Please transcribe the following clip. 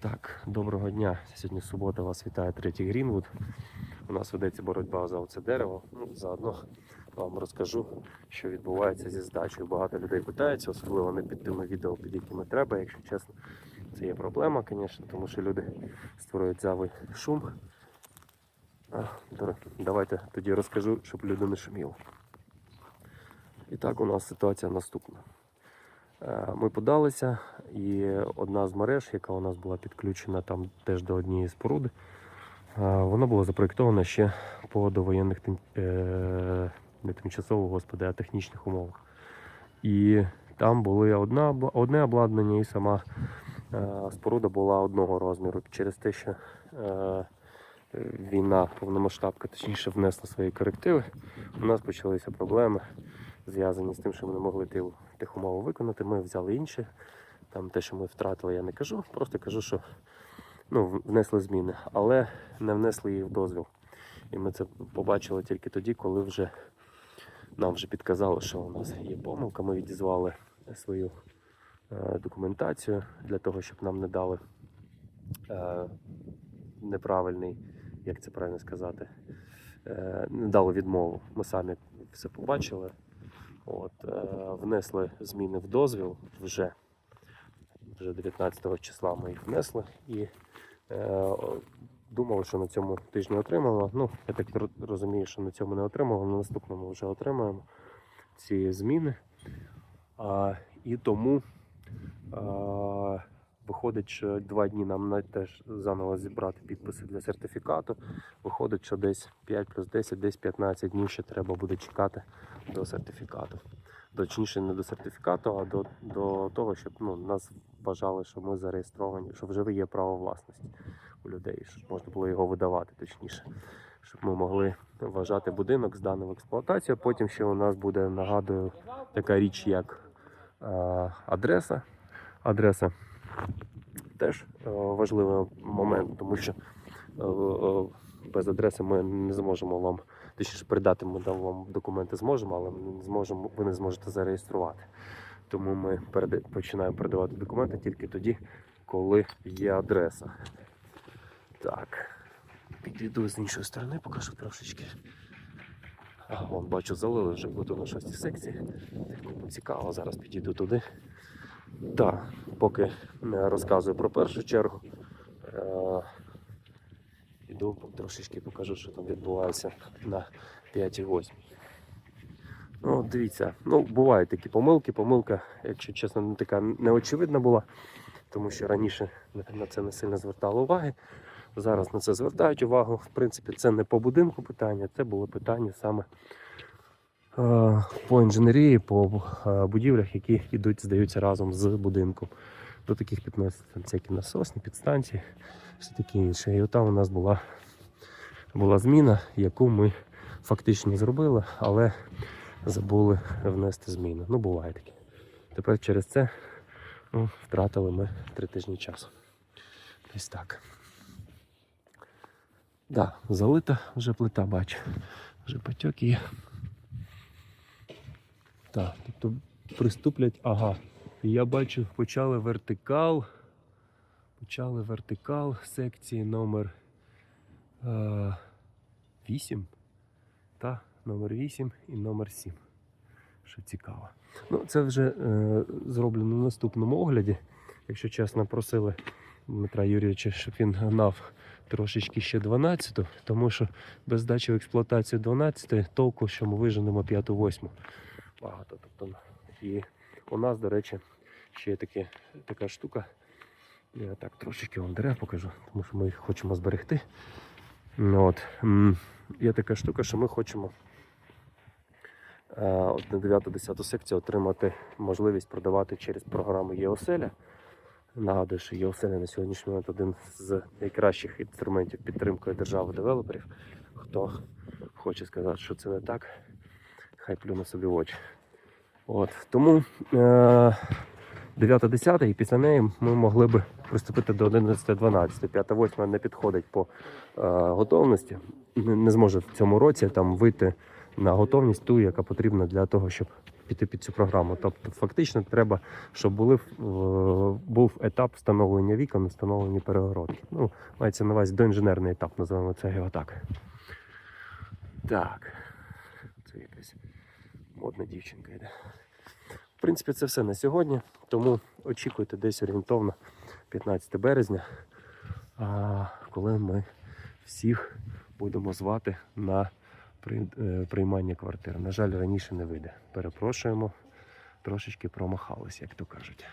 Так, доброго дня. Сьогодні субота, вас вітає третій Грінвуд. У нас ведеться боротьба за оце дерево. Ну, заодно вам розкажу, що відбувається зі здачею. Багато людей питаються, особливо не під тими відео, під якими треба, якщо чесно. Це є проблема, звісно, тому що люди створюють зайвий шум. А, Давайте тоді розкажу, щоб люди не шуміли. І так, у нас ситуація наступна. Е, Ми подалися, і одна з мереж, яка у нас була підключена там теж до однієї споруди, е, вона була запроєктована ще по довоєнних е, не тимчасових, господи, а технічних умовах. І там були одна, одне обладнання, і сама споруда була одного розміру. Через те, що війна повномасштабка, точніше, внесла свої корективи, у нас почалися проблеми зв'язані з тим, що ми не могли ті- тих умов виконати. Ми взяли інші. Там те, що ми втратили, я не кажу. Просто кажу, що ну, внесли зміни, але не внесли їх в дозвіл. І ми це побачили тільки тоді, коли вже нам вже підказали, що у нас є помилка. Ми відізвали свою е, документацію для того, щоб нам не дали е, неправильний, як це правильно сказати, е, не дали відмову. Ми самі все побачили. От, е, внесли зміни в дозвіл вже. Вже 19 числа ми їх внесли і е, думали, що на цьому тижні отримали. Ну, я так розумію, що на цьому не отримали, на наступному вже отримаємо ці зміни. А, і тому а, виходить, що два дні нам на теж заново зібрати підписи для сертифікату. Виходить, що десь 5 плюс 10, десь 15 днів ще треба буде чекати до сертифікату. Точніше, не до сертифікату, а до, до того, щоб ну, нас вважали, що ми зареєстровані, що вже є право власності у людей, щоб можна було його видавати точніше. Щоб ми могли вважати будинок зданий в експлуатацію. Потім ще у нас буде, нагадую, така річ, як е, адреса. Адреса теж е, важливий момент, тому що е, е, без адреси ми не зможемо вам, точніше передати ми там вам документи зможемо, але ми не зможемо, ви не зможете зареєструвати. Тому ми починаємо передавати документи тільки тоді, коли є адреса. Так, підійду з іншої сторони, покажу трошечки. Вон, бачу, залили вже буду на шостій секції. Цікаво, зараз підійду туди. Так, поки е, розказую про першу чергу. Е, Іду трошечки покажу, що там відбувається на 5-8. Ну, дивіться, ну, бувають такі помилки. Помилка, якщо чесно, не така неочевидна була, тому що раніше на- це не сильно звертали уваги. Зараз на це звертають увагу. В принципі, це не по будинку питання, це було питання саме по інженерії, по е, будівлях, які йдуть, здаються разом з будинком. До таких підносяться там всякі насосні підстанції, все таке інше. І отам у нас була, була зміна, яку ми фактично зробили, але забули внести зміну. Ну, буває таке. Тепер через це ну, втратили ми три тижні часу. Ось так. Да, залита вже плита, бачу. Вже потьок є. Так, тобто приступлять, ага. Я бачу, почали вертикал. Почали вертикал секції номер е, 8. Та, номер 8 і номер 7. Що цікаво. Ну, це вже е, зроблено на наступному огляді. Якщо чесно, просили Дмитра Юрійовича, щоб він гнав трошечки ще 12, тому що без здачі в експлуатацію 12 толку, що ми виженемо 5-8. Багато. Тобто, і у нас, до речі, ще є такі, така штука. Я так трошечки вам дерев покажу, тому що ми їх хочемо зберегти. Ну, От. Є така штука, що ми хочемо е, от на 9-10 секцію отримати можливість продавати через програму ЄОСЕЛЯ. Нагадую, що ЄОСЕЛЯ на сьогоднішній момент один з найкращих інструментів підтримки держави девелоперів. Хто хоче сказати, що це не так, хай плюне собі в очі. От. Тому е- 9-10 і після неї ми могли би приступити до 11-12. 5-8 не підходить по е, готовності. Не, не зможе в цьому році там вийти на готовність ту, яка потрібна для того, щоб піти під цю програму. Тобто, фактично, треба, щоб були, е, був етап встановлення вікон, встановлення перегородки. Ну, мається на увазі доінженерний етап, називаємо це його так. Так. Модна дівчинка йде. В принципі, це все на сьогодні. Тому очікуйте десь орієнтовно 15 березня, коли ми всіх будемо звати на е, приймання квартир. На жаль, раніше не вийде. Перепрошуємо, трошечки промахались, як то кажуть.